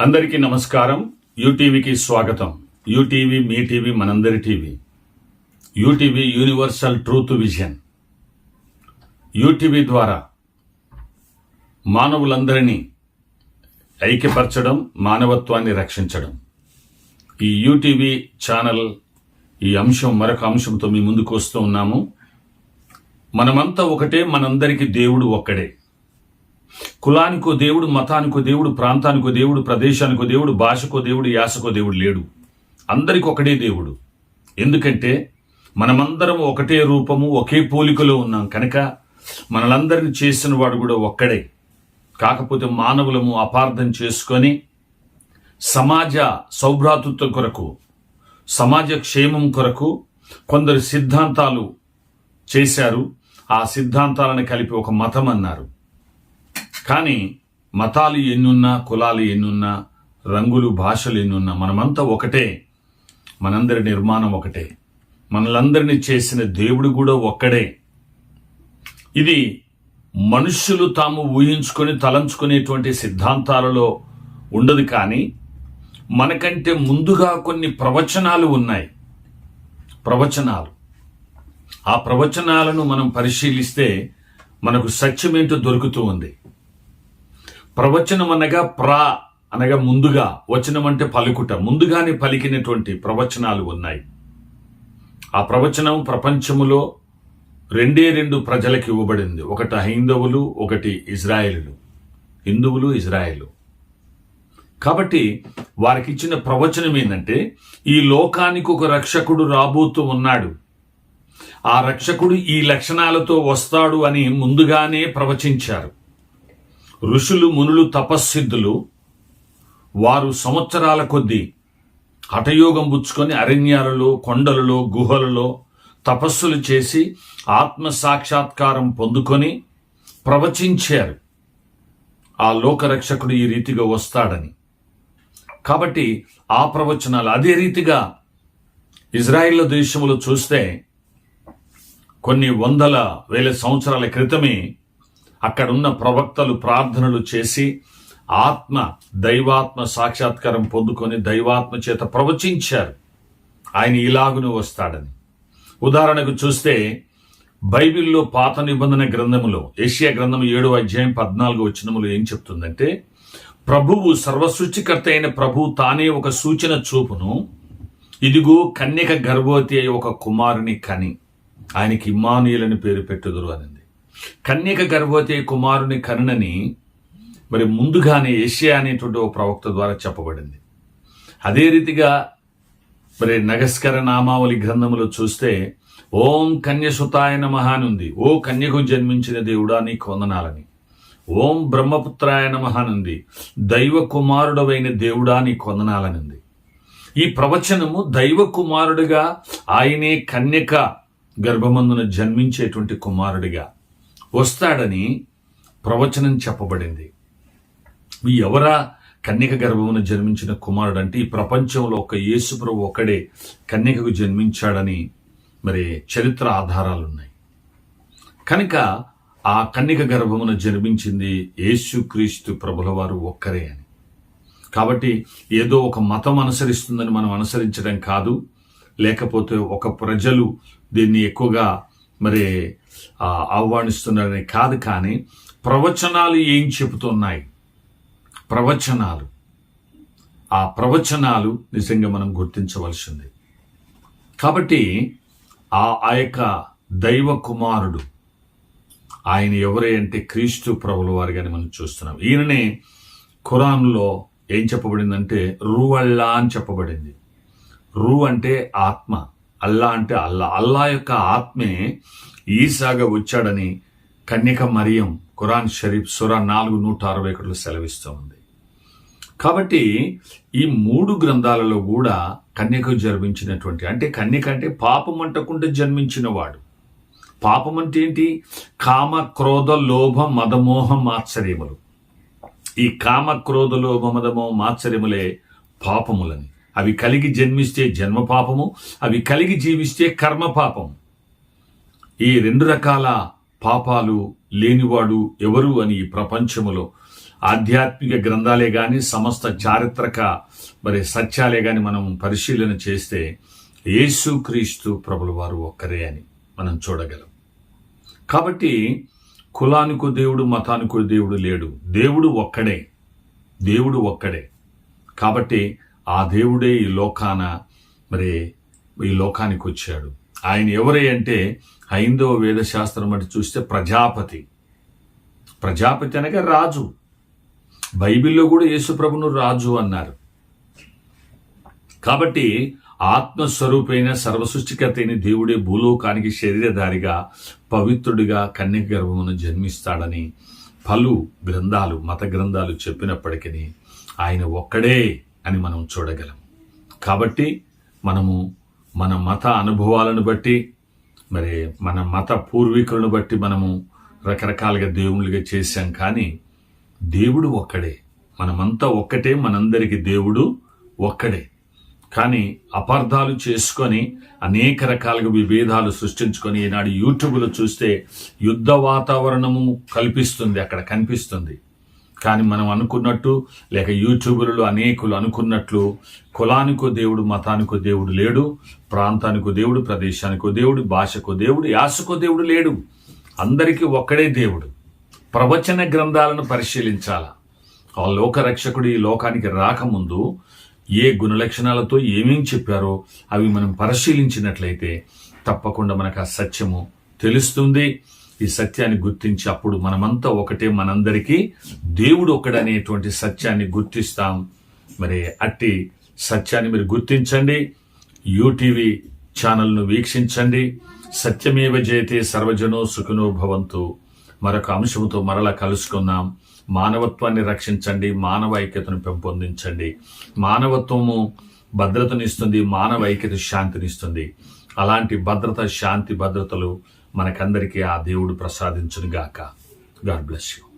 అందరికీ నమస్కారం. యూటీవీకి స్వాగతం. యూటీవీ మీ టీవీ మనందరి TV. UTV universal truth vision. UTV ద్వారా మానవులందరినీ ఐక్యపరచడం మానవత్వాన్ని రక్షించడం. ఈ యూటీవీ ఛానల్ ఈ అంశం మరొక అంశంతో మీ ముందుకు వస్తూ ఉన్నాము. మనమంతా ఒకటే మనందరికీ దేవుడు ఒక్కడే. కులానికో దేవుడు మతానికో దేవుడు ప్రాంతానికో దేవుడు ప్రదేశానికో దేవుడు భాషకో దేవుడు యాసకో దేవుడు లేడు. అందరికి ఒకటే దేవుడు. ఎందుకంటే మనమందరం ఒకటే రూపము ఒకే పోలికలో ఉన్నాం. కనుక మనలందరిని చేసిన వాడు కూడా ఒక్కడే. కాకపోతే మానవులము అపార్థం చేసుకొని సమాజ సౌభ్రాతృత్వం కొరకు సమాజ క్షేమం కొరకు కొందరు సిద్ధాంతాలు చేశారు. ఆ సిద్ధాంతాలను కలిపి ఒక మతం అన్నారు. కానీ మతాలు ఎన్నున్నా కులాలు ఎన్నున్నా రంగులు భాషలు ఎన్నున్నా మనమంతా ఒకటే. మనందరి నిర్మాణం ఒకటే. మనలందరినీ చేసిన దేవుడు కూడా ఒక్కడే. ఇది మనుష్యులు తాము ఊహించుకొని తలంచుకునేటువంటి సిద్ధాంతాలలో ఉండదు కానీ మనకంటే ముందుగా కొన్ని ప్రవచనాలు ఉన్నాయి. ప్రవచనాలు. ఆ ప్రవచనాలను మనం పరిశీలిస్తే మనకు సత్యమేంటో దొరుకుతూ ఉంది. ప్రవచనం అనగా ప్రా అనగా ముందుగా. వచనం అంటే పలుకుట. ముందుగానే పలికినటువంటి ప్రవచనాలు ఉన్నాయి. ఆ ప్రవచనం ప్రపంచములో రెండే రెండు ప్రజలకు ఇవ్వబడింది. ఒకటి హైందవులు ఒకటి ఇజ్రాయేలులు. హిందువులు ఇజ్రాయేలు. కాబట్టి వారికి ఇచ్చిన ప్రవచనం ఏంటంటే ఈ లోకానికి ఒక రక్షకుడు రాబోతూ ఉన్నాడు. ఆ రక్షకుడు ఈ లక్షణాలతో వస్తాడు అని ముందుగానే ప్రవచించారు. ఋషులు మునులు తపస్సిద్ధులు వారు సంవత్సరాల కొద్దీ హఠయోగం పుచ్చుకొని అరణ్యాలలో కొండలలో గుహలలో తపస్సులు చేసి ఆత్మ సాక్షాత్కారం పొందుకొని ప్రవచించారు. ఆ లోకరక్షకుడు ఈ రీతిగా వస్తాడని. కాబట్టి ఆ ప్రవచనాలు అదే రీతిగా ఇజ్రాయిల్ దేశంలో చూస్తే కొన్ని వందల వేల సంవత్సరాల క్రితమే అక్కడున్న ప్రవక్తలు ప్రార్థనలు చేసి ఆత్మ దైవాత్మ సాక్షాత్కారం పొందుకొని దైవాత్మ చేత ప్రవచించారు. ఆయన ఇలాగును వస్తాడని. ఉదాహరణకు చూస్తే బైబిల్లో పాత నిబంధన గ్రంథములో ఏషియా గ్రంథం ఏడో అధ్యాయం పద్నాలుగు వచనములో ఏం చెప్తుందంటే ప్రభువు సర్వసృష్టికర్త అయిన ప్రభు తానే ఒక సూచన చూపును. ఇదిగో కన్యక గర్భవతి అయి ఒక కుమారుని కని ఆయనకి ఇమ్మానుయేలని పేరు పెట్టుదురు అనింది. కన్యక గర్భవతి కుమారుని కనునని మరి ముందుగానే ఏషియా అనేటువంటి ఒక ప్రవక్త ద్వారా చెప్పబడింది. అదే రీతిగా మరి నగస్కర నామావళి గ్రంథములో చూస్తే ఓం కన్యసుతాయ నమః అని ఉంది. ఓ కన్యకు జన్మించిన దేవుడా నీ కొందనాలని ఓం బ్రహ్మపుత్రాయ నమః అని ఉంది. దైవ కుమారుడవైన దేవుడా నీ కొందనాలని ఉంది. ఈ ప్రవచనము దైవ కుమారుడిగా ఆయనే కన్యక గర్భమందున జన్మించేటువంటి కుమారుడిగా వస్తాడని ప్రవచనం చెప్పబడింది. మీ ఎవరా కన్యక గర్భమున జన్మించిన కుమారుడు అంటే ఈ ప్రపంచంలో ఒక యేసుప్రభు ఒక్కడే కన్యకకు జన్మించాడని మరి చరిత్ర ఆధారాలు ఉన్నాయి కనుక ఆ కన్యక గర్భమున జన్మించింది యేసుక్రీస్తు ప్రభుల వారు ఒక్కరే అని. కాబట్టి ఏదో ఒక మతం అనుసరిస్తుందని మనం అనుసరించడం కాదు. లేకపోతే ఒక ప్రజలు దీన్ని ఎక్కువగా మరి ఆహ్వానిస్తున్నారని కాదు కానీ ప్రవచనాలు ఏం చెబుతున్నాయి? ప్రవచనాలు. ఆ ప్రవచనాలు నిజంగా మనం గుర్తించవలసింది. కాబట్టి ఆ ఆ యొక్క దైవ కుమారుడు ఆయన ఎవరే అంటే క్రీస్తు ప్రభుల వారిగానే మనం చూస్తున్నాం. ఈయననే ఖురాన్లో ఏం చెప్పబడిందంటే రు అల్లా అని చెప్పబడింది. రు అంటే ఆత్మ. అల్లా అంటే అల్లా. అల్లా యొక్క ఆత్మే ఈసాగా వచ్చాడని కన్యక మరియం ఖురాన్ షరీఫ్ సురా నాలుగు నూట అరవై ఒకటిలో సెలవిస్తూ ఉంది. కాబట్టి ఈ మూడు గ్రంథాలలో కూడా కన్యకు జన్మించినటువంటి అంటే కన్యక అంటే పాపం అంటకుండా జన్మించినవాడు. పాపం అంటే ఏంటి? కామ క్రోధ లోభ మదమోహ మాత్సర్యములు. ఈ కామ క్రోధ లోభ మదమోహ మాత్సర్యములే పాపములని. అవి కలిగి జన్మిస్తే జన్మపాపము అవి కలిగి జీవిస్తే కర్మపాపం ఈ రెండు రకాల పాపాలు లేనివాడు ఎవరు అని ఈ ప్రపంచములో ఆధ్యాత్మిక గ్రంథాలే గాని సమస్త చారిత్రక మరి సత్యాలే గాని మనం పరిశీలన చేస్తే యేసుక్రీస్తు ప్రభుల వారు ఒక్కరే అని మనం చూడగలం. కాబట్టి కులానికో దేవుడు మతానికో దేవుడు లేడు. దేవుడు ఒక్కడే. దేవుడు ఒక్కడే. కాబట్టి ఆ దేవుడే ఈ లోకాన మరి ఈ లోకానికి వచ్చాడు. ఆయన ఎవరే అంటే హైందవ వేదశాస్త్రం అటు చూస్తే ప్రజాపతి. ప్రజాపతి అనగా రాజు. బైబిల్లో కూడా యేసుప్రభును రాజు అన్నారు. కాబట్టి ఆత్మస్వరూపైన సర్వసృష్టికర్త అయిన దేవుడే భూలోకానికి శరీరధారిగా పవిత్రుడిగా కన్యక గర్భమును జన్మిస్తాడని పలు గ్రంథాలు మత గ్రంథాలు చెప్పినప్పటికీ ఆయన ఒక్కడే. అని మనం చూడగలం. కాబట్టి మనము మన మత అనుభవాలను బట్టి మరి మన మత పూర్వీకులను బట్టి మనము రకరకాలుగా దేవుళ్ళుగా చేశాం కానీ దేవుడు ఒక్కడే. మనమంతా ఒక్కటే మనందరికీ దేవుడు ఒక్కడే. కానీ అపార్థాలు చేసుకొని అనేక రకాలుగా విభేదాలు సృష్టించుకొని ఈనాడు యూట్యూబ్లో చూస్తే యుద్ధ వాతావరణము కల్పిస్తుంది అక్కడ కనిపిస్తుంది. కానీ మనం అనుకున్నట్టు లేక యూట్యూబర్లు అనేకులు అనుకున్నట్లు కులానికో దేవుడు మతానికో దేవుడు లేడు ప్రాంతానికో దేవుడు ప్రదేశానికో దేవుడు భాషకో దేవుడు యాసకో దేవుడు లేడు. అందరికీ ఒక్కడే దేవుడు. ప్రవచన గ్రంథాలను పరిశీలించాల. ఆ లోకరక్షకుడు ఈ లోకానికి రాకముందు ఏ గుణలక్షణాలతో ఏమేం చెప్పారో అవి మనం పరిశీలించినట్లయితే తప్పకుండా మనకు ఆ సత్యము తెలుస్తుంది. ఈ సత్యాన్ని గుర్తించి అప్పుడు మనమంతా ఒకటే మనందరికీ దేవుడు ఒకడనేటువంటి సత్యాన్ని గుర్తిస్తాం. మరి అట్టి సత్యాన్ని మీరు గుర్తించండి. యూటీవీ ఛానల్ను వీక్షించండి. సత్యమేవ జయతే సర్వజనో సుఖనో భవంతు. మరొక అంశంతో మరలా కలుసుకుందాం. మానవత్వాన్ని రక్షించండి. మానవ ఐక్యతను పెంపొందించండి. మానవత్వము భద్రతనిస్తుంది. మానవ ఐక్యత శాంతినిస్తుంది. అలాంటి భద్రత శాంతి భద్రతలు మనకందరికీ ఆ దేవుడు ప్రసాదించును గాక గాడ్ బ్లెస్ యూ.